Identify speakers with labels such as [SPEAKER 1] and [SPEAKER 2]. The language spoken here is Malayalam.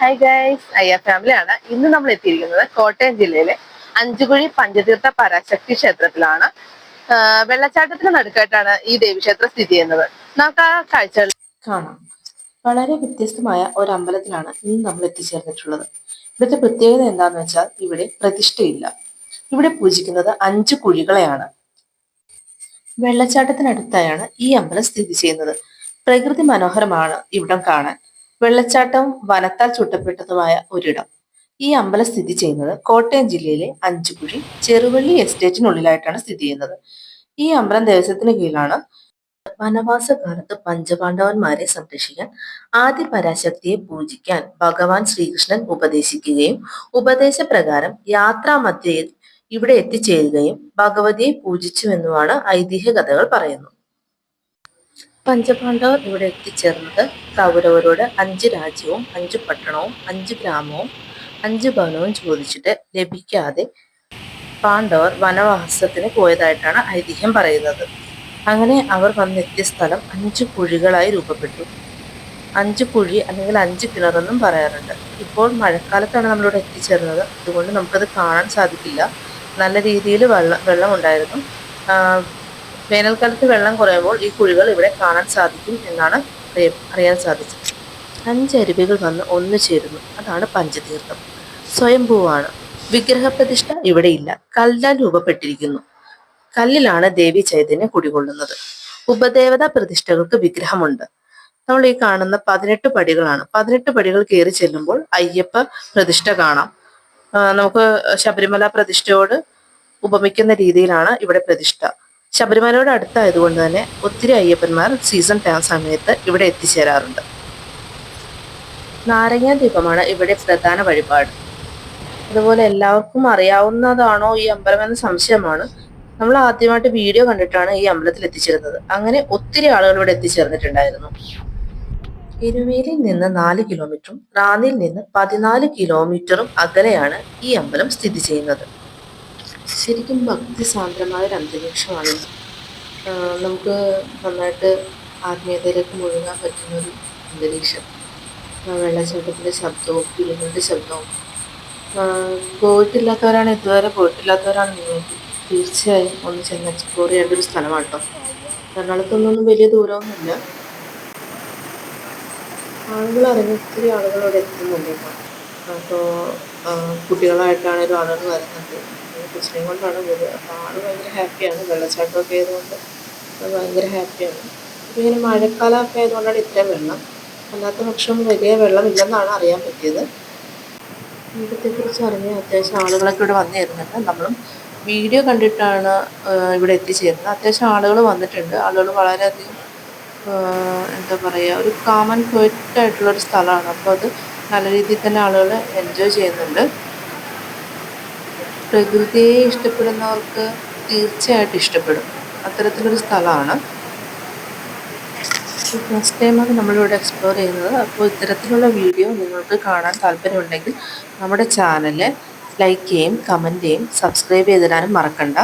[SPEAKER 1] ഹായ് ഗൈസ് അയ്യ ഫാമിലി ആണ്. ഇന്ന് നമ്മൾ എത്തിയിരിക്കുന്നത് കോട്ടയം ജില്ലയിലെ അഞ്ചുകുഴി പഞ്ചതീർത്ഥ പരാശക്തി ക്ഷേത്രത്തിലാണ്. വെള്ളച്ചാട്ടത്തിന് നടുക്കായിട്ടാണ് ഈ ദേവീക്ഷേത്രം സ്ഥിതി ചെയ്യുന്നത്. നമുക്ക് ആ കാഴ്ചകൾ
[SPEAKER 2] കാണാം. വളരെ വ്യത്യസ്തമായ ഒരു അമ്പലത്തിലാണ് ഇന്ന് നമ്മൾ എത്തിച്ചേർന്നിട്ടുള്ളത്. ഇവിടുത്തെ പ്രത്യേകത എന്താണെന്ന് വെച്ചാൽ ഇവിടെ പ്രതിഷ്ഠയില്ല. ഇവിടെ പൂജിക്കുന്നത് അഞ്ച് കുഴികളെയാണ്. വെള്ളച്ചാട്ടത്തിനടുത്തായാണ് ഈ അമ്പലം സ്ഥിതി ചെയ്യുന്നത്. പ്രകൃതി മനോഹരമാണ് ഇവിടം കാണാൻ. വെള്ളച്ചാട്ടവും വനത്താൽ ചുട്ടപ്പെട്ടതുമായ ഒരിടം. ഈ അമ്പലം സ്ഥിതി ചെയ്യുന്നത് കോട്ടയം ജില്ലയിലെ അഞ്ചുകുഴി ചെറുവള്ളി എസ്റ്റേറ്റിനുള്ളിലായിട്ടാണ് സ്ഥിതി ചെയ്യുന്നത്. ഈ അമ്പലം ദേവസ്വത്തിന് കീഴിലാണ് വനവാസകാലത്ത് പഞ്ചപാണ്ഡവന്മാരെ സംരക്ഷിക്കാൻ ആദ്യ പരാശക്തിയെ പൂജിക്കാൻ ഭഗവാൻ ശ്രീകൃഷ്ണൻ ഉപദേശിക്കുകയും ഉപദേശപ്രകാരം യാത്രാമധ്യയിൽ ഇവിടെ എത്തിച്ചേരുകയും ഭഗവതിയെ പൂജിച്ചുവെന്നുമാണ് ഐതിഹ്യ കഥകൾ പറയുന്നു പഞ്ചപാണ്ഡവർ ഇവിടെ എത്തിച്ചേർന്നത് കൗരവരോട് അഞ്ച് രാജ്യവും അഞ്ച് പട്ടണവും അഞ്ച് ഗ്രാമവും അഞ്ച് ഭവനവും ചോദിച്ചിട്ട് ലഭിക്കാതെ പാണ്ഡവർ വനവാസത്തിന് പോയതായിട്ടാണ് ഐതിഹ്യം പറയുന്നത്. അങ്ങനെ അവർ വന്നെത്തിയ സ്ഥലം അഞ്ച് കുഴികളായി രൂപപ്പെട്ടു. അഞ്ച് കുഴി അല്ലെങ്കിൽ അഞ്ച് കിണറെന്നും പറയാറുണ്ട്. ഇപ്പോൾ മഴക്കാലത്താണ് നമ്മളിവിടെ എത്തിച്ചേർന്നത്. അതുകൊണ്ട് നമുക്കത് കാണാൻ സാധിക്കില്ല. നല്ല രീതിയിൽ വെള്ളം വെള്ളം ഉണ്ടായിരുന്നു വേനൽക്കാലത്ത് വെള്ളം കുറയുമ്പോൾ ഈ കുഴികൾ ഇവിടെ കാണാൻ സാധിക്കും എന്നാണ് അറിയാൻ സാധിച്ചത്. അഞ്ചരുവികൾ വന്ന് ഒന്നു ചേരുന്നു. അതാണ് പഞ്ചതീർത്ഥം. സ്വയംഭൂവാണ് വിഗ്രഹപ്രതിഷ്ഠ ഇവിടെയില്ല കല്ലാൽ രൂപപ്പെട്ടിരിക്കുന്നു. കല്ലിലാണ് ദേവി ചൈതന്യം കുടികൊള്ളുന്നത്. ഉപദേവതാ പ്രതിഷ്ഠകൾക്ക് വിഗ്രഹമുണ്ട്. നമ്മൾ ഈ കാണുന്ന പതിനെട്ട് പടികളാണ്. പതിനെട്ട് പടികൾ കയറി ചെല്ലുമ്പോൾ അയ്യപ്പ പ്രതിഷ്ഠ കാണാം. നമുക്ക് ശബരിമല പ്രതിഷ്ഠയോട് ഉപമിക്കുന്ന രീതിയിലാണ് ഇവിടെ പ്രതിഷ്ഠ. ശബരിമലയോട് അടുത്തായതുകൊണ്ട് തന്നെ ഒത്തിരി അയ്യപ്പന്മാർ സീസൺ സമയത്ത് ഇവിടെ എത്തിച്ചേരാറുണ്ട്. നാരങ്ങ ദീപമാണ് ഇവിടെ പ്രധാന വഴിപാട്. അതുപോലെ എല്ലാവർക്കും അറിയാവുന്നതാണോ ഈ അമ്പലം എന്ന സംശയമാണ്. നമ്മൾ ആദ്യമായിട്ട് വീഡിയോ കണ്ടിട്ടാണ് ഈ അമ്പലത്തിൽ എത്തിച്ചേരുന്നത്. അങ്ങനെ ഒത്തിരി ആളുകൾ ഇവിടെ എത്തിച്ചേർന്നിട്ടുണ്ടായിരുന്നു. എരുമേലിയിൽ നിന്ന് നാല് കിലോമീറ്ററും റാന്നിയിൽ നിന്ന് പതിനാല് കിലോമീറ്ററും അകലെയാണ് ഈ അമ്പലം സ്ഥിതി ചെയ്യുന്നത്. ശരിക്കും ഭക്തി സാന്ദ്രമായ ഒരു അന്തരീക്ഷമാണ്. നമുക്ക് നന്നായിട്ട് ആത്മീയതയിലേക്ക് മുഴുകാൻ പറ്റുന്ന ഒരു അന്തരീക്ഷം. വെള്ളച്ചാട്ടത്തിന്റെ ശബ്ദവും കിളികളുടെ ശബ്ദവും. പോയിട്ടില്ലാത്തവരാണ് ഇതുവരെ പോയിട്ടില്ലാത്തവരാണ് നിങ്ങൾക്ക് തീർച്ചയായും ഒന്ന് ചെന്ന് എക്സ്പ്ലോർ ചെയ്യേണ്ട ഒരു സ്ഥലമാണ് കേട്ടോ എറണാകുളത്തൊന്നും വലിയ ദൂരമൊന്നുമില്ല. ആളുകൾ അറിഞ്ഞ ഒത്തിരി ആളുകൾ ഇവിടെ എത്തുന്നുണ്ട് കേട്ടോ. അപ്പോൾ കുട്ടികളായിട്ടാണേലും ആളുകൾ വരുന്നുണ്ട് കൊച്ചിനെയും കൊണ്ടാണ് പോയത് അപ്പോൾ ആൾ ഭയങ്കര ഹാപ്പിയാണ് വെള്ളച്ചാട്ടമൊക്കെ ആയതുകൊണ്ട് ഭയങ്കര ഹാപ്പിയാണ് അപ്പോൾ ഇങ്ങനെ മഴക്കാലമൊക്കെ ആയതുകൊണ്ടാണ് ഇത്രയും വെള്ളം. അല്ലാത്ത പക്ഷം വലിയ വെള്ളമില്ലെന്നാണ് അറിയാൻ പറ്റിയത്. ഇവിടത്തെക്കുറിച്ച് അറിഞ്ഞ അത്യാവശ്യം ആളുകളൊക്കെ ഇവിടെ വന്നിരുന്നുണ്ട് നമ്മളും വീഡിയോ കണ്ടിട്ടാണ് ഇവിടെ എത്തിച്ചേരുന്നത്. അത്യാവശ്യം ആളുകൾ വന്നിട്ടുണ്ട്. ആളുകൾ വളരെയധികം എന്താ പറയുക ഒരു കാമൻ ഒരു സ്ഥലമാണ്. അപ്പോൾ അത് നല്ല രീതിയിൽ തന്നെ ആളുകൾ എൻജോയ് ചെയ്യുന്നുണ്ട്. പ്രകൃതിയെ ഇഷ്ടപ്പെടുന്നവർക്ക് തീർച്ചയായിട്ടും ഇഷ്ടപ്പെടും. അത്തരത്തിലൊരു സ്ഥലമാണ്. ഫസ്റ്റ് ടൈമാണ് നമ്മളിവിടെ എക്സ്പ്ലോർ ചെയ്യുന്നത്. അപ്പോൾ ഇത്തരത്തിലുള്ള വീഡിയോ നിങ്ങൾക്ക് കാണാൻ താല്പര്യമുണ്ടെങ്കിൽ നമ്മുടെ ചാനൽ ലൈക്ക് ചെയ്യും കമന്റ് ചെയ്യും സബ്സ്ക്രൈബ് ചെയ്തിടാനും മറക്കണ്ട.